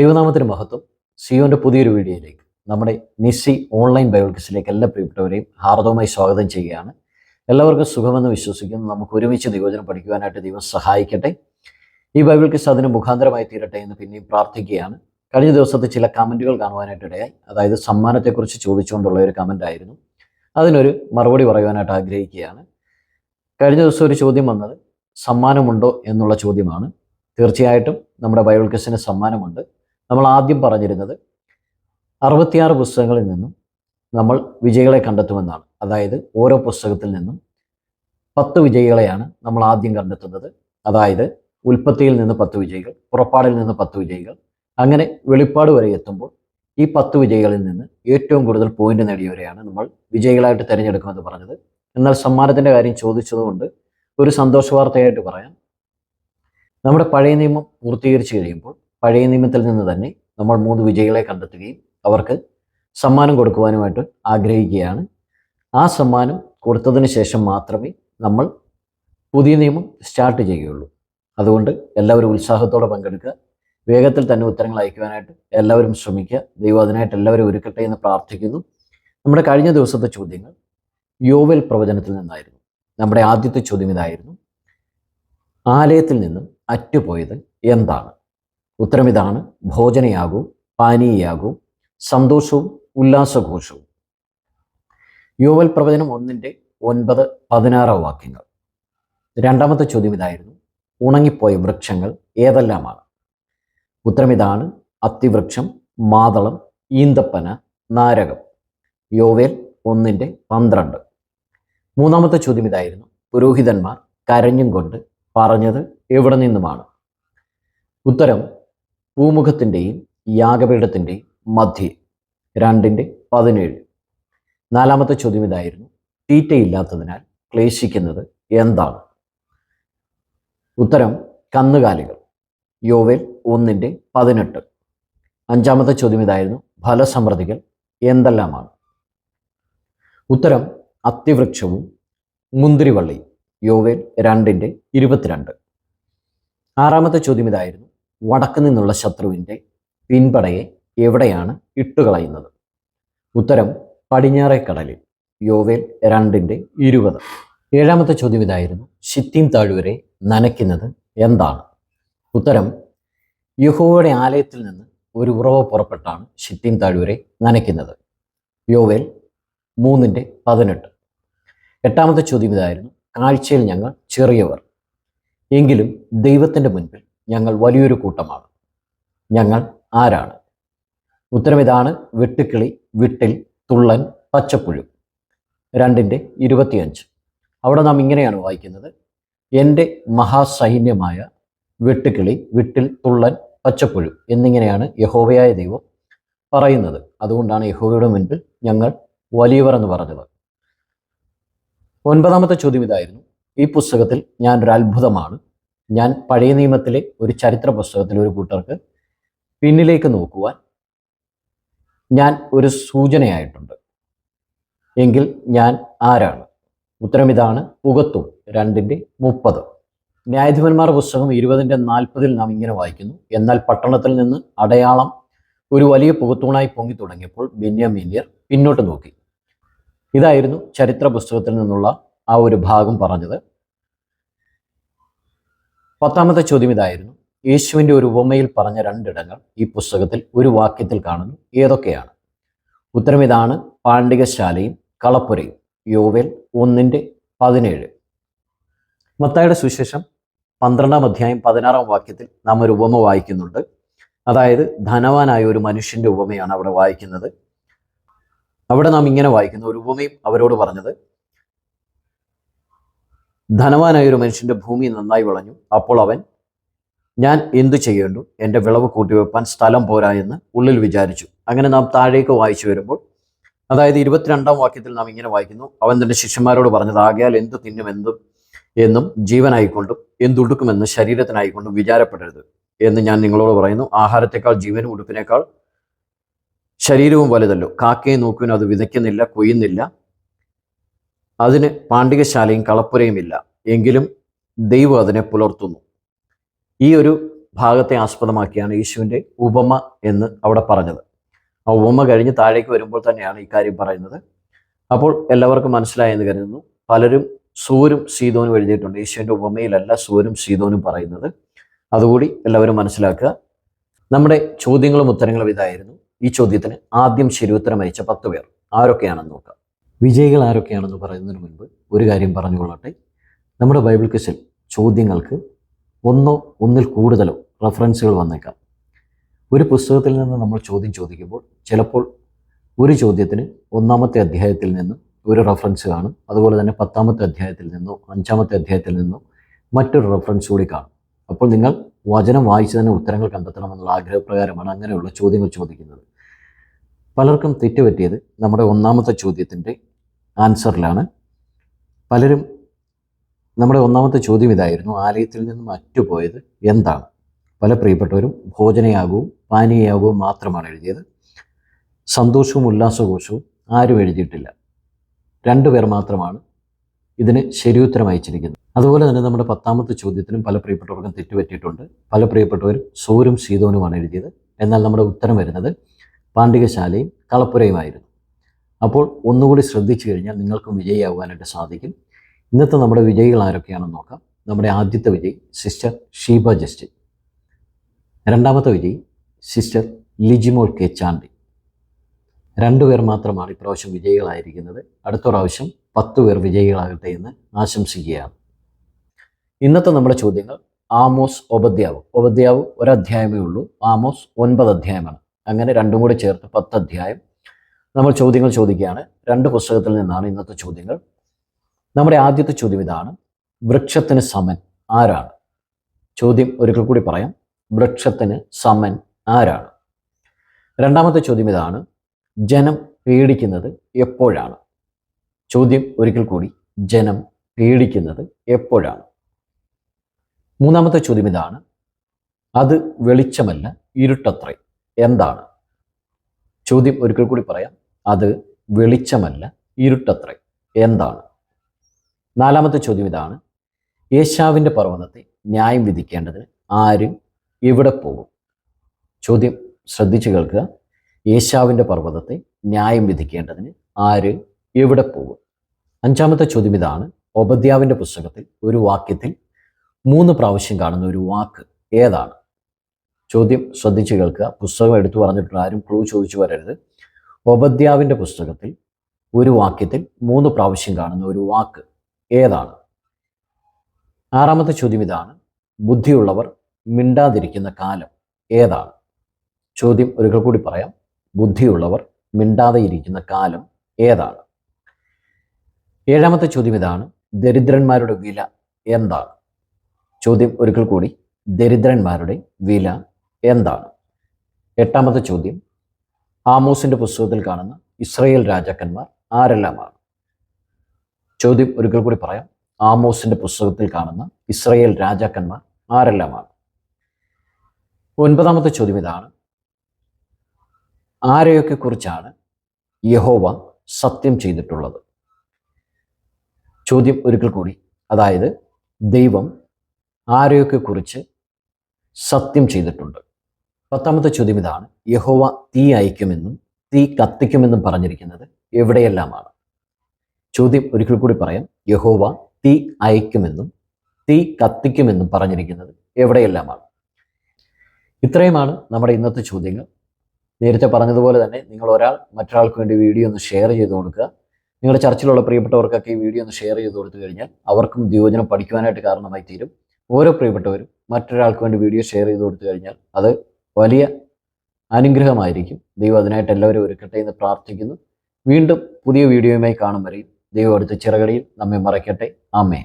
ദൈവനാമത്തിന് മഹത്വം. സിയോന്റെ പുതിയൊരു വീഡിയോയിലേക്ക് നമ്മുടെ നിസ്സി ഓൺലൈൻ ബൈബിൾ ക്വിസിലേക്ക് എല്ലാ പ്രിയപ്പെട്ടവരെയും ഹാർദവമായി സ്വാഗതം ചെയ്യുകയാണ്. എല്ലാവർക്കും സുഖമെന്ന് വിശ്വസിക്കുന്നു. നമുക്ക് ഒരുമിച്ച് ദൈവചനം പഠിക്കുവാനായിട്ട് ദൈവം സഹായിക്കട്ടെ. ഈ ബൈബിൾ ക്വിസ് അതിന് മുഖാന്തരമായി തീരട്ടെ എന്ന് പിന്നെയും പ്രാർത്ഥിക്കുകയാണ്. കഴിഞ്ഞ ദിവസത്തെ ചില കമന്റുകൾ കാണുവാനായിട്ടിടയായി അതായത് സമ്മാനത്തെക്കുറിച്ച് ചോദിച്ചുകൊണ്ടുള്ള ഒരു കമന്റ് ആയിരുന്നു അതിനൊരു മറുപടി പറയുവാനായിട്ട് ആഗ്രഹിക്കുകയാണ്. കഴിഞ്ഞ ദിവസം ഒരു ചോദ്യം വന്നത് സമ്മാനമുണ്ടോ എന്നുള്ള ചോദ്യമാണ്. തീർച്ചയായിട്ടും നമ്മുടെ ബൈബിൾ ക്വിസിന് സമ്മാനമുണ്ട്. നമ്മൾ ആദ്യം പറഞ്ഞിരുന്നത് അറുപത്തിയാറ് പുസ്തകങ്ങളിൽ നിന്നും നമ്മൾ വിജയികളെ കണ്ടെത്തുമെന്നാണ്. അതായത് ഓരോ പുസ്തകത്തിൽ നിന്നും പത്ത് വിജയികളെയാണ് നമ്മൾ ആദ്യം കണ്ടെത്തുന്നത്. അതായത് ഉൽപ്പത്തിയിൽ നിന്ന് പത്ത് വിജയികൾ പുറപ്പാടിൽ നിന്ന് പത്ത് വിജയികൾ അങ്ങനെ വെളിപ്പാട് വരെ എത്തുമ്പോൾ ഈ പത്ത് വിജയികളിൽ നിന്ന് ഏറ്റവും കൂടുതൽ പോയിന്റ് നേടിയവരെയാണ് നമ്മൾ വിജയികളായിട്ട് തിരഞ്ഞെടുക്കുമെന്ന് പറഞ്ഞത്. എന്നാൽ സമ്മാനത്തിന്റെ കാര്യം ചോദിച്ചതുകൊണ്ട് ഒരു സന്തോഷ വാർത്തയായിട്ട് പറയാം. നമ്മുടെ പഴയ നിയമം പൂർത്തീകരിച്ചു കഴിയുമ്പോൾ പഴയ നിയമത്തിൽ നിന്ന് തന്നെ നമ്മൾ മൂന്ന് വിജയികളെ കണ്ടെത്തുകയും അവർക്ക് സമ്മാനം കൊടുക്കുവാനുമായിട്ട് ആഗ്രഹിക്കുകയാണ്. ആ സമ്മാനം കൊടുത്തതിന് ശേഷം മാത്രമേ നമ്മൾ പുതിയ നിയമം സ്റ്റാർട്ട് ചെയ്യുകയുള്ളൂ. അതുകൊണ്ട് എല്ലാവരും ഉത്സാഹത്തോടെ പങ്കെടുക്കുക. വേഗത്തിൽ തന്നെ ഉത്തരങ്ങൾ അയക്കുവാനായിട്ട് എല്ലാവരും ശ്രമിക്കുക. ദൈവം അതിനായിട്ട് എല്ലാവരും ഒരുക്കട്ടെ എന്ന് പ്രാർത്ഥിക്കുന്നു. നമ്മുടെ കഴിഞ്ഞ ദിവസത്തെ ചോദ്യങ്ങൾ യോവൽ പ്രവചനത്തിൽ നിന്നായിരുന്നു. നമ്മുടെ ആദ്യത്തെ ചോദ്യം ഇതായിരുന്നു. ആലയത്തിൽ നിന്നും അറ്റുപോയത് എന്താണ്? ഉത്തരം ഇതാണ് ഭോജനയാകും പാനീയാകും സന്തോഷവും ഉല്ലാസഘോഷവും. യോവൽ പ്രവചനം ഒന്നിന്റെ ഒൻപത് പതിനാറ് വാക്യങ്ങൾ. രണ്ടാമത്തെ ചോദ്യം ഇതായിരുന്നു. ഉണങ്ങിപ്പോയ വൃക്ഷങ്ങൾ ഏതെല്ലാമാണ്? ഉത്തരം ഇതാണ് അത്തിവൃക്ഷം മാതളം ഈന്തപ്പന നാരകം. യോവേൽ ഒന്നിന്റെ പന്ത്രണ്ട്. മൂന്നാമത്തെ ചോദ്യം ഇതായിരുന്നു. പുരോഹിതന്മാർ കരഞ്ഞും കൊണ്ട് പറഞ്ഞത് എവിടെ നിന്നുമാണ്? ഉത്തരം പൂമുഖത്തിന്റെയും യാഗപീഠത്തിന്റെയും മധ്യേ രണ്ടിന്റെ പതിനേഴ്. നാലാമത്തെ ചോദ്യം ഇതായിരുന്നു. തീറ്റയില്ലാത്തതിനാൽ ക്ലേശിക്കുന്നത് എന്താണ്? ഉത്തരം കന്നുകാലികൾ. യോവേൽ ഒന്നിന്റെ പതിനെട്ട്. അഞ്ചാമത്തെ ചോദ്യം ഇതായിരുന്നു. ഫലസമൃദ്ധികൾ എന്തെല്ലാമാണ്? ഉത്തരം അത്തിവൃക്ഷവും മുന്തിരിവള്ളിയും. യോവേൽ രണ്ടിന്റെ ഇരുപത്തിരണ്ട്. ആറാമത്തെ ചോദ്യം ഇതായിരുന്നു. വടക്ക് നിന്നുള്ള ശത്രുവിന്റെ പിൻപടയെ എവിടെയാണ് ഇട്ടുകളയുന്നത് ഉത്തരം പടിഞ്ഞാറേ കടലിൽ യോവേൽ രണ്ടിന്റെ ഇരുപത്. ഏഴാമത്തെ ചോദ്യം ഇതായിരുന്നു ഷിത്തീം താഴ്വരെ നനയ്ക്കുന്നത് എന്താണ്? ഉത്തരം യഹോവയുടെ ആലയത്തിൽ നിന്ന് ഒരു ഉറവ് പുറപ്പെട്ടാണ് ഷിത്തീം താഴ്വരെ നനയ്ക്കുന്നത്. യോവേൽ മൂന്നിന്റെ പതിനെട്ട്. എട്ടാമത്തെ ചോദ്യം ഇതായിരുന്നു കാഴ്ചയിൽ ഞങ്ങൾ ചെറിയവർ എങ്കിലും ദൈവത്തിന്റെ മുൻപിൽ ഞങ്ങൾ വലിയൊരു കൂട്ടമാണ്. ഞങ്ങൾ ആരാണ്? ഉത്തരം ഇതാണ് വെട്ടുക്കിളി വിട്ടിൽ തുള്ളൻ പച്ചപ്പുഴു. രണ്ടിന്റെ ഇരുപത്തിയഞ്ച്. അവിടെ നാം ഇങ്ങനെയാണ് വായിക്കുന്നത്. എന്റെ മഹാസൈന്യമായ വെട്ടുക്കിളി വിട്ടിൽ തുള്ളൻ പച്ചപ്പുഴു എന്നിങ്ങനെയാണ് യഹോവയായ ദൈവം പറയുന്നത്. അതുകൊണ്ടാണ് യഹോവയുടെ മുൻപിൽ ഞങ്ങൾ വലിയവർ എന്ന് പറഞ്ഞത്. ഒൻപതാമത്തെ ചോദ്യം ഇതായിരുന്നു. ഈ പുസ്തകത്തിൽ ഞാൻ ഒരു അത്ഭുതമാണ്. ഞാൻ പഴയ നിയമത്തിലെ ഒരു ചരിത്ര പുസ്തകത്തിലെ ഒരു കൂട്ടർക്ക് പിന്നിലേക്ക് നോക്കുവാൻ ഞാൻ ഒരു സൂചനയായിട്ടുണ്ട്. എങ്കിൽ ഞാൻ ആരാണ്? ഉത്തരം ഇതാണ് പുകത്തും രണ്ടിന്റെ മുപ്പത്. ന്യായാധിപന്മാർ പുസ്തകം ഇരുപതിന്റെ നാൽപ്പതിൽ നാം ഇങ്ങനെ വായിക്കുന്നു. എന്നാൽ പട്ടണത്തിൽ നിന്ന് അടയാളം ഒരു വലിയ പുകത്തൂണായി പൊങ്ങി തുടങ്ങിയപ്പോൾ ബെന്യാമീന്യർ പിന്നോട്ട് നോക്കി. ഇതായിരുന്നു ചരിത്ര പുസ്തകത്തിൽ നിന്നുള്ള ആ ഒരു ഭാഗം പറഞ്ഞത്. പത്താമത്തെ ചോദ്യം ഇതായിരുന്നു. യേശുവിന്റെ ഒരു ഉപമയിൽ പറഞ്ഞ രണ്ടിടങ്ങൾ ഈ പുസ്തകത്തിൽ ഒരു വാക്യത്തിൽ കാണുന്നു. ഏതൊക്കെയാണ്? ഉത്തരം ഇതാണ്. പാണ്ഡികശാലയും കളപ്പുരയും. യോവേൽ ഒന്നിന്റെ പതിനേഴ്. മത്തായുടെ സുശേഷം പന്ത്രണ്ടാം അധ്യായം പതിനാറാം വാക്യത്തിൽ നാം ഒരു ഉപമ വായിക്കുന്നുണ്ട്. അതായത് ധനവാനായ ഒരു മനുഷ്യന്റെ ഉപമയാണ് അവിടെ വായിക്കുന്നത്. അവിടെ നാം ഇങ്ങനെ വായിക്കുന്നു. ഒരു ഉപമയും അവരോട് പറഞ്ഞത് ധനവാനായ ഒരു മനുഷ്യന്റെ ഭൂമി നന്നായി വിളഞ്ഞു. അപ്പോൾ അവൻ ഞാൻ എന്തു ചെയ്യേണ്ടു? എന്റെ വിളവ് കൂട്ടിവെപ്പാൻ സ്ഥലം പോരാ എന്ന് ഉള്ളിൽ വിചാരിച്ചു. അങ്ങനെ നാം താഴേക്ക് വായിച്ചു വരുമ്പോൾ അതായത് ഇരുപത്തിരണ്ടാം വാക്യത്തിൽ നാം ഇങ്ങനെ വായിക്കുന്നു അവൻ തന്റെ ശിഷ്യന്മാരോട് പറഞ്ഞത് ആകയാൽ എന്തു എന്തും എന്നും ജീവനായിക്കൊണ്ടും എന്തുടുക്കുമെന്ന് ശരീരത്തിനായിക്കൊണ്ടും വിചാരപ്പെടരുത് എന്ന് ഞാൻ നിങ്ങളോട് പറയുന്നു. ആഹാരത്തെക്കാൾ ജീവനും ഉടുപ്പിനേക്കാൾ ശരീരവും വലുതല്ലോ. കാക്കയെ നോക്കുവിനും അത് വിതയ്ക്കുന്നില്ല കൊയ്യുന്നില്ല. അതിന് പാണ്ഡികശാലയും കളപ്പുരയും ഇല്ല. എങ്കിലും ദൈവം അതിനെ പുലർത്തുന്നു. ഈ ഒരു ഭാഗത്തെ ആസ്പദമാക്കിയാണ് യേശുവിന്റെ ഉപമ എന്ന് അവിടെ പറഞ്ഞത്. ആ ഉപമ കഴിഞ്ഞ് താഴേക്ക് വരുമ്പോൾ തന്നെയാണ് ഈ കാര്യം പറയുന്നത്. അപ്പോൾ എല്ലാവർക്കും മനസ്സിലായെന്ന് കരുതുന്നു. പലരും സൂരും സീതോനും എഴുതിയിട്ടുണ്ട്. യേശുവിന്റെ ഉപമയിലല്ല സൂരും സീതോനും പറയുന്നത്. അതുകൂടി എല്ലാവരും മനസ്സിലാക്കുക. നമ്മുടെ ചോദ്യങ്ങളും ഉത്തരങ്ങളും ഇതായിരുന്നു. ഈ ചോദ്യത്തിന് ആദ്യം ശരിയുത്തരം അയച്ച പത്ത് പേർ. ആരൊക്കെയാണെന്ന് നോക്കാം. വിജയികൾ ആരൊക്കെയാണെന്ന് പറയുന്നതിന് മുൻപ് ഒരു കാര്യം പറഞ്ഞുകൊള്ളട്ടെ. നമ്മുടെ ബൈബിൾ ക്വിസിൽ ചോദ്യങ്ങൾക്ക് ഒന്നോ ഒന്നിൽ കൂടുതലോ റെഫറൻസുകൾ വന്നേക്കാം. ഒരു പുസ്തകത്തിൽ നിന്ന് നമ്മൾ ചോദ്യം ചോദിക്കുമ്പോൾ ചിലപ്പോൾ ഒരു ചോദ്യത്തിന് ഒന്നാമത്തെ അധ്യായത്തിൽ നിന്നും ഒരു റെഫറൻസ് കാണും. അതുപോലെ തന്നെ പത്താമത്തെ അധ്യായത്തിൽ നിന്നോ അഞ്ചാമത്തെ അധ്യായത്തിൽ നിന്നോ മറ്റൊരു റെഫറൻസ് കൂടി കാണും. അപ്പോൾ നിങ്ങൾ വചനം വായിച്ച് തന്നെ ഉത്തരങ്ങൾ കണ്ടെത്തണമെന്നുള്ള ആഗ്രഹപ്രകാരമാണ് അങ്ങനെയുള്ള ചോദ്യങ്ങൾ ചോദിക്കുന്നത്. പലർക്കും തെറ്റുപറ്റിയത് നമ്മുടെ ഒന്നാമത്തെ ചോദ്യത്തിന്റെ ആൻസറിലാണ്. പലരും നമ്മുടെ ഒന്നാമത്തെ ചോദ്യം ഇതായിരുന്നു ആലയത്തിൽ നിന്നും അറ്റുപോയത് എന്താണ്? പല പ്രിയപ്പെട്ടവരും ഭോജനയാകവും പാനീയാകവും മാത്രമാണ് എഴുതിയത്. സന്തോഷവും ഉല്ലാസഘോഷവും ആരും എഴുതിയിട്ടില്ല. രണ്ടുപേർ മാത്രമാണ് ഇതിന് ശരിയുത്തരം അയച്ചിരിക്കുന്നത്. അതുപോലെ തന്നെ നമ്മുടെ പത്താമത്തെ ചോദ്യത്തിനും പല പ്രിയപ്പെട്ടവർക്കും തെറ്റുപറ്റിയിട്ടുണ്ട്. പല പ്രിയപ്പെട്ടവരും സൂരും സീതോനുമാണ് എഴുതിയത്. എന്നാൽ നമ്മുടെ ഉത്തരം വരുന്നത് പാണ്ഡികശാലയും കളപ്പുരയുമായിരുന്നു. അപ്പോൾ ഒന്നുകൂടി ശ്രദ്ധിച്ചു കഴിഞ്ഞാൽ നിങ്ങൾക്കും വിജയിയാവാനായിട്ട് സാധിക്കും. ഇന്നത്തെ നമ്മുടെ വിജയികൾ ആരൊക്കെയാണെന്ന് നോക്കാം. നമ്മുടെ ആദ്യത്തെ വിജയി സിസ്റ്റർ ഷീബ ജസ്റ്റിൻ. രണ്ടാമത്തെ വിജയി സിസ്റ്റർ ലിജിമോൾ കെ ചാണ്ടി. രണ്ടുപേർ മാത്രമാണ് ഇപ്രാവശ്യം വിജയികളായിരിക്കുന്നത്. അടുത്ത പ്രാവശ്യം പത്ത് പേർ വിജയികളാകട്ടെ എന്ന് ആശംസിക്കുകയാണ്. ഇന്നത്തെ നമ്മുടെ ചോദ്യങ്ങൾ ആമോസ് ഒബദ്യാവ്. ഒബദ്യാവ് ഒരധ്യായമേ ഉള്ളൂ. ആമോസ് ഒൻപത് അധ്യായമാണ്. അങ്ങനെ രണ്ടും കൂടി ചേർത്ത് പത്ത് അധ്യായം. നമ്മൾ ചോദ്യങ്ങൾ ചോദിക്കുകയാണ്. രണ്ട് പുസ്തകത്തിൽ നിന്നാണ് ഇന്നത്തെ ചോദ്യങ്ങൾ. നമ്മുടെ ആദ്യത്തെ ചോദ്യം ഇതാണ് വൃക്ഷത്തിന് സമൻ ആരാണ്? ചോദ്യം ഒരിക്കൽ കൂടി പറയാം വൃക്ഷത്തിന് സമൻ ആരാണ്? രണ്ടാമത്തെ ചോദ്യം ഇതാണ് ജനം പേടിക്കുന്നത് എപ്പോഴാണ്? ചോദ്യം ഒരിക്കൽ കൂടി ജനം പേടിക്കുന്നത് എപ്പോഴാണ്? മൂന്നാമത്തെ ചോദ്യം ഇതാണ് അത് വെളിച്ചമല്ല ഇരുട്ടത്രേ. എന്താണ്? ചോദ്യം ഒരിക്കൽ കൂടി പറയാം അത് വെളിച്ചമല്ല ഇരുട്ടത്രേ. എന്താണ്? നാലാമത്തെ ചോദ്യം ഇതാണ്. യേശാവിന്റെ പർവതത്തെ ന്യായം വിധിക്കേണ്ടതിന് ആര് എവിടെ പോകും? ചോദ്യം ശ്രദ്ധിച്ചു കേൾക്കുക. യേശാവിന്റെ പർവതത്തെ ന്യായം വിധിക്കേണ്ടതിന് ആര് എവിടെ പോകും? അഞ്ചാമത്തെ ചോദ്യം ഇതാണ്. ഒബദ്യാവിന്റെ പുസ്തകത്തിൽ ഒരു വാക്യത്തിൽ മൂന്ന് പ്രാവശ്യം കാണുന്ന ഒരു വാക്ക് ഏതാണ്? ചോദ്യം ശ്രദ്ധിച്ചു കേൾക്കുക. പുസ്തകം എടുത്തു പറഞ്ഞിട്ടുള്ള ആരും ക്ലൂ ചോദിച്ചു വരരുത്. ഒബദ്യാവിന്റെ പുസ്തകത്തിൽ ഒരു വാക്യത്തിൽ മൂന്ന് പ്രാവശ്യം കാണുന്ന ഒരു വാക്ക് ഏതാണ്? ആറാമത്തെ ചോദ്യം ഇതാണ്. ബുദ്ധിയുള്ളവർ മിണ്ടാതിരിക്കുന്ന കാലം ഏതാണ്? ചോദ്യം ഒരിക്കൽ കൂടി പറയാം. ബുദ്ധിയുള്ളവർ മിണ്ടാതെ ഇരിക്കുന്ന കാലം ഏതാണ്? ഏഴാമത്തെ ചോദ്യം ഇതാണ്. ദരിദ്രന്മാരുടെ വില എന്താണ്? ചോദ്യം ഒരിക്കൽ കൂടി. ദരിദ്രന്മാരുടെ വില എന്താണ്? എട്ടാമത്തെ ചോദ്യം. ആമോസിന്റെ പുസ്തകത്തിൽ കാണുന്ന ഇസ്രയേൽ രാജാക്കന്മാർ ആരെല്ലാമാണ്? ചോദ്യം ഒരിക്കൽ കൂടി പറയാം. ആമോസിന്റെ പുസ്തകത്തിൽ കാണുന്ന ഇസ്രയേൽ രാജാക്കന്മാർ ആരെല്ലാമാണ്? ഒൻപതാമത്തെ ചോദ്യം ഇതാണ്. ആരെയൊക്കെ കുറിച്ചാണ് യഹോവ സത്യം ചെയ്തിട്ടുള്ളത്? ചോദ്യം ഒരിക്കൽ കൂടി. അതായത് ദൈവം ആരെയൊക്കെ കുറിച്ച് സത്യം ചെയ്തിട്ടുണ്ട്? പത്താമത്തെ ചോദ്യം ഇതാണ്. യഹോവ തീ അയക്കുമെന്നും തീ കത്തിക്കുമെന്നും പറഞ്ഞിരിക്കുന്നത് എവിടെയെല്ലാമാണ്? ചോദ്യം ഒരിക്കൽ കൂടി പറയാം. യഹോവ തീ അയക്കുമെന്നും തീ കത്തിക്കുമെന്നും പറഞ്ഞിരിക്കുന്നത് എവിടെയെല്ലാമാണ്? ഇത്രയുമാണ് നമ്മുടെ ഇന്നത്തെ ചോദ്യങ്ങൾ. നേരത്തെ പറഞ്ഞതുപോലെ തന്നെ നിങ്ങൾ ഒരാൾ മറ്റൊരാൾക്ക് വേണ്ടി വീഡിയോ ഒന്ന് ഷെയർ ചെയ്ത് കൊടുക്കുക. നിങ്ങളുടെ ചർച്ചിലുള്ള പ്രിയപ്പെട്ടവർക്കൊക്കെ ഈ വീഡിയോ ഒന്ന് ഷെയർ ചെയ്ത് കൊടുത്തു കഴിഞ്ഞാൽ അവർക്കും ദ്യോജനം പഠിക്കുവാനായിട്ട് കാരണമായി തീരും. ഓരോ പ്രിയപ്പെട്ടവരും മറ്റൊരാൾക്ക് വേണ്ടി വീഡിയോ ഷെയർ ചെയ്ത് കൊടുത്തു കഴിഞ്ഞാൽ അത് വലിയ അനുഗ്രഹമായിരിക്കും. ദൈവം അതിനായിട്ട് എല്ലാവരും ഒരുക്കട്ടെ എന്ന് പ്രാർത്ഥിക്കുന്നു. വീണ്ടും പുതിയ വീഡിയോയുമായി കാണും വരെയും ദൈവം അടുത്ത ചിറകടിയിൽ നമ്മെ മറയ്ക്കട്ടെ. ആമേ